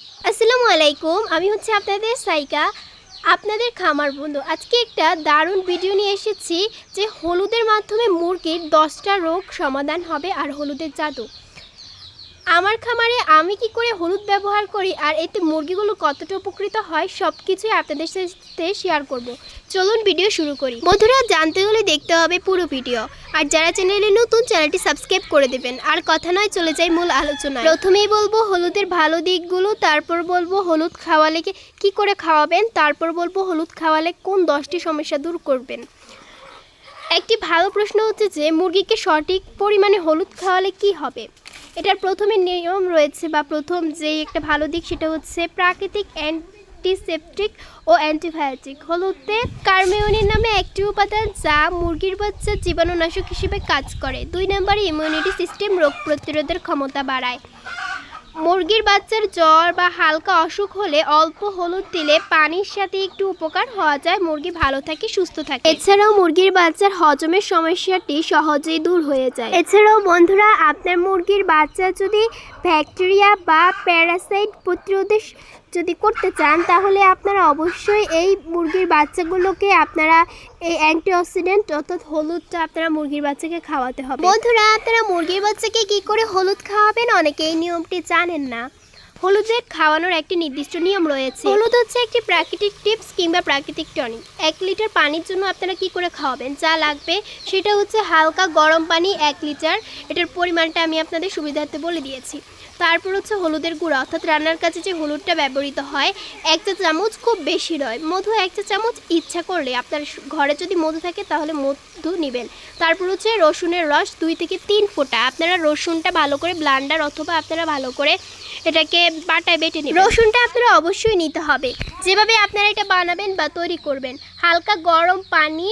আসসালামু আলাইকুম, আমি হচ্ছে আপনাদের সাইকা, আপনাদের খামার বন্ধু। আজকে একটা দারুণ ভিডিও নিয়ে এসেছি যে হলুদের মাধ্যমে মুরগির দশটা রোগ সমাধান হবে আর হলুদের জাদু। আমার খামারে আমি কি করে হলুদ ব্যবহার করি আর এতে মুরগিগুলো কতটা উপকৃত হয় সব কিছুই আপনাদের সাথে শেয়ার করব। চলুন ভিডিও শুরু করি। বন্ধুরা, জানতে হলে দেখতে হবে পুরো ভিডিও আর যারা চ্যানেলে নতুন চ্যানেলটি সাবস্ক্রাইব করে দেবেন। আর কথা নয়, চলে যাই মূল আলোচনায়। প্রথমেই বলব হলুদের ভালো দিকগুলো, তারপর বলব হলুদ খাওয়ালে কি- করে খাওয়াবেন, তারপর বলব হলুদ খাওয়ালে কোন দশটি সমস্যা দূর করবেন। একটি ভালো প্রশ্ন হচ্ছে যে, মুরগিকে সঠিক পরিমাণে হলুদ খাওয়ালে কি হবে? এটার প্রথমে নিয়ম রয়েছে বা প্রথম যে একটা ভালো দিক সেটা হচ্ছে প্রাকৃতিক অ্যান্টিসেপটিক ও অ্যান্টিবায়োটিক হলুদে কার্মেওনিন নামে একটি উপাদান যা মুরগির বাচ্চার জীবাণুনাশক হিসেবে কাজ করে। দুই নম্বরে ইমিউনিটি সিস্টেম রোগ প্রতিরোধের ক্ষমতা বাড়ায়। মুরগির বাচ্চার জ্বর বা হালকা অসুখ হলে অল্প হলুদ দিলে পানির সাথে একটু উপকার হওয়া যায়। মুরগি ভালো থাকে, সুস্থ থাকে। এছাড়াও মুরগির বাচ্চার হজমের সমস্যাটি সহজেই দূর হয়ে যায়। এছাড়াও বন্ধুরা, আপনার মুরগির বাচ্চা যদি ব্যাকটেরিয়া বা প্যারাসাইট প্রতিরোধে যদি করতে চান, তাহলে আপনারা অবশ্যই এই মুরগির বাচ্চাগুলোকে আপনারা এই অ্যান্টিঅক্সিডেন্ট অর্থাৎ হলুদটা আপনারা মুরগির বাচ্চাকে খাওয়াতে হবে। বন্ধুরা, আপনারা মুরগির বাচ্চাকে কি করে হলুদ খাওয়াবেন? অনেকে এই নিয়মটি জানেন না। হলুদের খাওয়ানোর একটি নির্দিষ্ট নিয়ম রয়েছে। হলুদ হচ্ছে একটি প্রাকৃতিক টিপস কিংবা প্রাকৃতিক টনিক। এক লিটার পানির জন্য আপনারা কি করে খাওয়াবেন? যা লাগবে সেটা হচ্ছে হালকা গরম পানি এক লিটার। এটার পরিমাণটা আমি আপনাদের সুবিধার্থে বলে দিয়েছি। তারপর হচ্ছে হলুদের গুঁড়া। অর্থাৎ রান্নার কাজে যে হলুদটা ব্যবহৃত হয়, এক চা চামচ খুব বেশি নয়। মধু এক চা চামচ ইচ্ছা করলে আপনার ঘরে যদি মধু থাকে তাহলে মধু নেবেন। তারপর হচ্ছে রসুনের রস দুই থেকে তিন ফোঁটা। আপনারা রসুনটা ভালো করে ব্লান্ডার অথবা আপনারা ভালো করে এটাকে বাটায় বেটে নেবেন। রসুনটা আপনারা অবশ্যই নিতে হবে। যেভাবে আপনারা এটা বানাবেন বা তৈরি করবেন, হালকা গরম পানি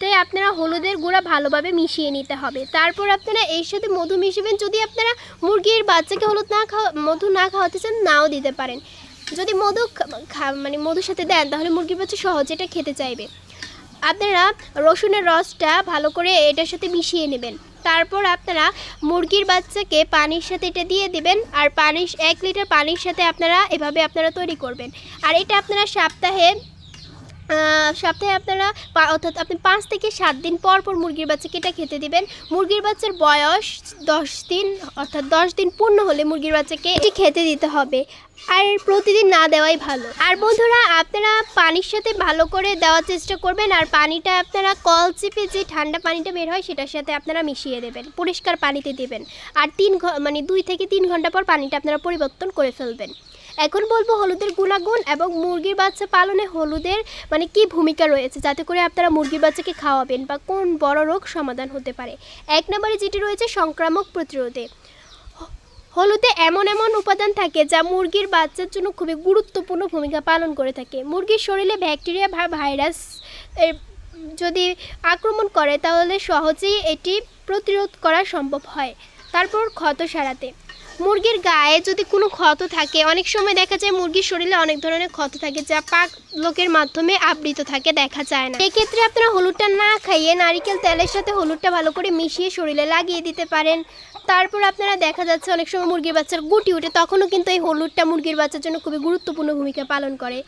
তে আপনারা হলুদের গুঁড়া ভালোভাবে মিশিয়ে নিতে হবে। তারপর আপনারা এর সাথে মধু মিশিবেন। যদি আপনারা মুরগির বাচ্চাকে হলুদ না খাওয়া, মধু না খাওয়াতে চান, নাও দিতে পারেন। যদি মধু মানে মধুর সাথে দেন, তাহলে মুরগির বাচ্চা সহজে এটা খেতে চাইবে। আপনারা রসুনের রসটা ভালো করে এটার সাথে মিশিয়ে নেবেন। তারপর আপনারা মুরগির বাচ্চাকে পানির সাথে এটা দিয়ে দিবেন, আর পানির এক লিটার পানির সাথে আপনারা এভাবে আপনারা তৈরি করবেন। আর এটা আপনারা সপ্তাহে সপ্তাহে আপনারা অর্থাৎ আপনি পাঁচ থেকে সাত দিন পর পর মুরগির বাচ্চাকে এটা খেতে দিবেন। মুরগির বাচ্চার বয়স দশ দিন, অর্থাৎ দশ দিন পূর্ণ হলে মুরগির বাচ্চাকে এটি খেতে দিতে হবে। আর প্রতিদিন না দেওয়াই ভালো। আর বন্ধুরা, আপনারা পানির সাথে ভালো করে দেওয়ার চেষ্টা করবেন আর পানিটা আপনারা কল চিপে যে ঠান্ডা পানিটা বের হয় সেটার সাথে আপনারা মিশিয়ে দেবেন, পরিষ্কার পানিতে দেবেন। আর তিন মানে দুই থেকে তিন ঘণ্টা পর পানিটা আপনারা পরিবর্তন করে ফেলবেন। এখন বলব হলুদের গুণাগুণ এবং মুরগির বাচ্চা পালনে হলুদের মানে কি ভূমিকা রয়েছে? যাতে করে আপনারা মুরগির বাচ্চাকে খাওয়াবেন বা কোন বড় রোগ সমাধান হতে পারে। এক নম্বরে যেটি রয়েছে সংক্রামক প্রতিরোধে। হলুদে এমন এমন উপাদান থাকে যা মুরগির বাচ্চার জন্য খুবই গুরুত্বপূর্ণ ভূমিকা পালন করে থাকে। মুরগির শরীরে ব্যাকটেরিয়া বা ভাইরাস যদি আক্রমণ করে, তাহলে সহজেই এটি প্রতিরোধ করা সম্ভব হয়। তারপর ক্ষত সারাতে। মুরগির গায়ে যদি কোনো ক্ষত থাকে, অনেক সময় দেখা যায় মুরগির শরীরে অনেক ধরনের ক্ষত থাকে যা পাক লোকের মাধ্যমে আবৃত থাকে, দেখা যায় না। এক্ষেত্রে আপনারা হলুদটা না খাইয়ে নারিকেল তেলের সাথে হলুদটা ভালো করে মিশিয়ে শরীরে লাগিয়ে দিতে পারেন। তারপর আপনারা দেখা যাচ্ছে অনেক সময় মুরগির বাচ্চার গুটি উঠে, তখনও কিন্তু এই হলুদটা মুরগির বাচ্চার জন্য খুবই গুরুত্বপূর্ণ ভূমিকা পালন করে।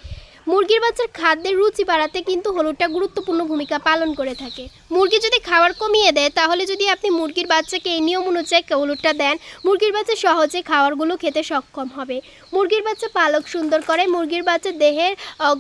মুরগির বাচ্চার খাদ্যের রুচি বাড়াতে কিন্তু হলুদটা গুরুত্বপূর্ণ ভূমিকা পালন করে থাকে। মুরগি যদি খাবার কমিয়ে দেয়, তাহলে যদি আপনি মুরগির বাচ্চাকে এই নিয়ম অনুযায়ী হলুদটা দেন, মুরগির বাচ্চা সহজে খাবারগুলো খেতে সক্ষম হবে। মুরগির বাচ্চা পালক সুন্দর করে, মুরগির বাচ্চা দেহের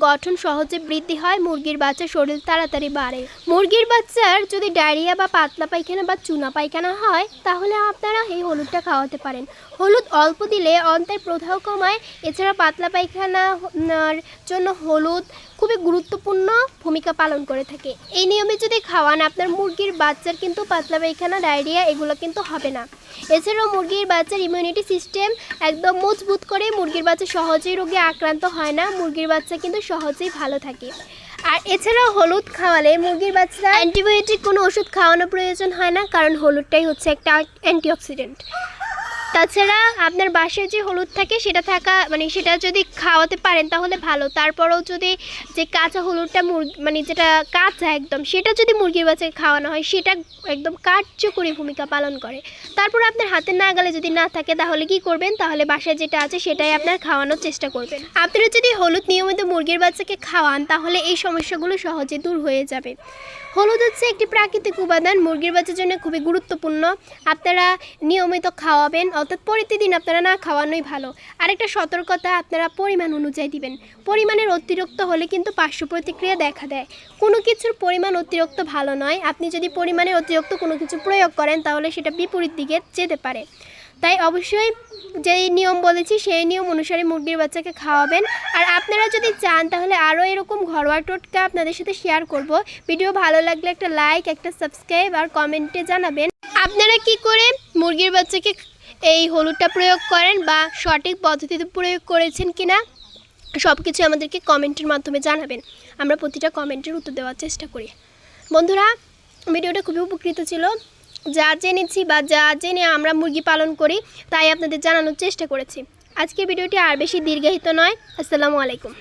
গঠন সহজে বৃদ্ধি হয়, মুরগির বাচ্চা শরীর তাড়াতাড়ি বাড়ে। মুরগির বাচ্চার যদি ডায়রিয়া বা পাতলা পায়খানা বা চুনা পায়খানা হয়, তাহলে আপনারা এই হলুদটা খাওয়াতে পারেন। হলুদ অল্প দিলে অন্তের প্রদাহ কমায়। এছাড়া পাতলা পায়খানার জন্য হলুদ খুবই গুরুত্বপূর্ণ ভূমিকা পালন করে থাকে। এই নিয়মে যদি খাওয়ান, আপনার মুরগির বাচ্চার কিন্তু পাতলা পায়খানা, ডায়রিয়া এগুলো কিন্তু হবে না। এছাড়াও মুরগির বাচ্চার ইমিউনিটি সিস্টেম একদম মজবুত করে মুরগির বাচ্চা সহজেই রোগে আক্রান্ত হয় না, মুরগির বাচ্চা কিন্তু সহজেই ভালো থাকে। আর এছাড়াও হলুদ খাওয়ালে মুরগির বাচ্চা অ্যান্টিবায়োটিক কোনো ওষুধ খাওয়ানোর প্রয়োজন হয় না, কারণ হলুদটাই হচ্ছে একটা অ্যান্টিঅক্সিডেন্ট তাছাড়া আপনার বাসায় যে হলুদ থাকে, সেটা থাকা মানে সেটা যদি খাওয়াতে পারেন তাহলে ভালো। তারপরেও যদি যে কাঁচা হলুদটা মুরগি মানে যেটা কাঁচা একদম, সেটা যদি মুরগির বাচ্চাকে খাওয়ানো হয়, সেটা একদম কার্যকরী ভূমিকা পালন করে। তারপর আপনার হাতের নাগালে যদি না থাকে, তাহলে কি করবেন? তাহলে বাসায় যেটা আছে, সেটাই আপনার খাওয়ানোর চেষ্টা করবেন। আপনারা যদি হলুদ নিয়মিত মুরগির বাচ্চাকে খাওয়ান, তাহলে এই সমস্যাগুলো সহজে দূর হয়ে যাবে। হলুদ হচ্ছে একটি প্রাকৃতিক উপাদান, মুরগির বাচ্চার জন্য খুবই গুরুত্বপূর্ণ। আপনারা নিয়মিত খাওয়াবেন, অর্থাৎ প্রতিদিন আপনারা না খাওয়ানোই ভালো। আরেকটা সতর্কতা আপনারা পরিমাণ অনুযায়ী দিবেন। পরিমাণের অতিরিক্ত হলে কিন্তু পার্শ্ব প্রতিক্রিয়া দেখা দেয়। কোনো কিছুর পরিমাণ অতিরিক্ত ভালো নয়। আপনি যদি পরিমাণে অতিরিক্ত কোনো কিছু প্রয়োগ করেন, তাহলে সেটা বিপরীত দিকে যেতে পারে। তাই অবশ্যই যেই নিয়ম বলেছি, সেই নিয়ম অনুসারে মুরগির বাচ্চাকে খাওয়াবেন। আর আপনারা যদি চান, তাহলে আরও এরকম ঘরোয়া টোটকা আপনাদের সাথে শেয়ার করব। ভিডিও ভালো লাগলে একটা লাইক একটা সাবস্ক্রাইব আর কমেন্টে জানাবেন। আপনারা কি করে মুরগির বাচ্চাকে এই হলুদটা প্রয়োগ করেন বা সঠিক পদ্ধতিতে প্রয়োগ করেছেন কিনা সব কিছু আমাদেরকে কমেন্টের মাধ্যমে জানাবেন। আমরা প্রতিটা কমেন্টের উত্তর দেওয়ার চেষ্টা করি। বন্ধুরা, ভিডিওটা খুবই উপকৃত ছিল। যা জেনেছি বা যা জেনে আমরা মুরগি পালন করি, তাই আপনাদের জানানোর চেষ্টা করেছি। আজকের ভিডিওটি আর বেশি দীর্ঘায়িত নয়। আসসালামু আলাইকুম।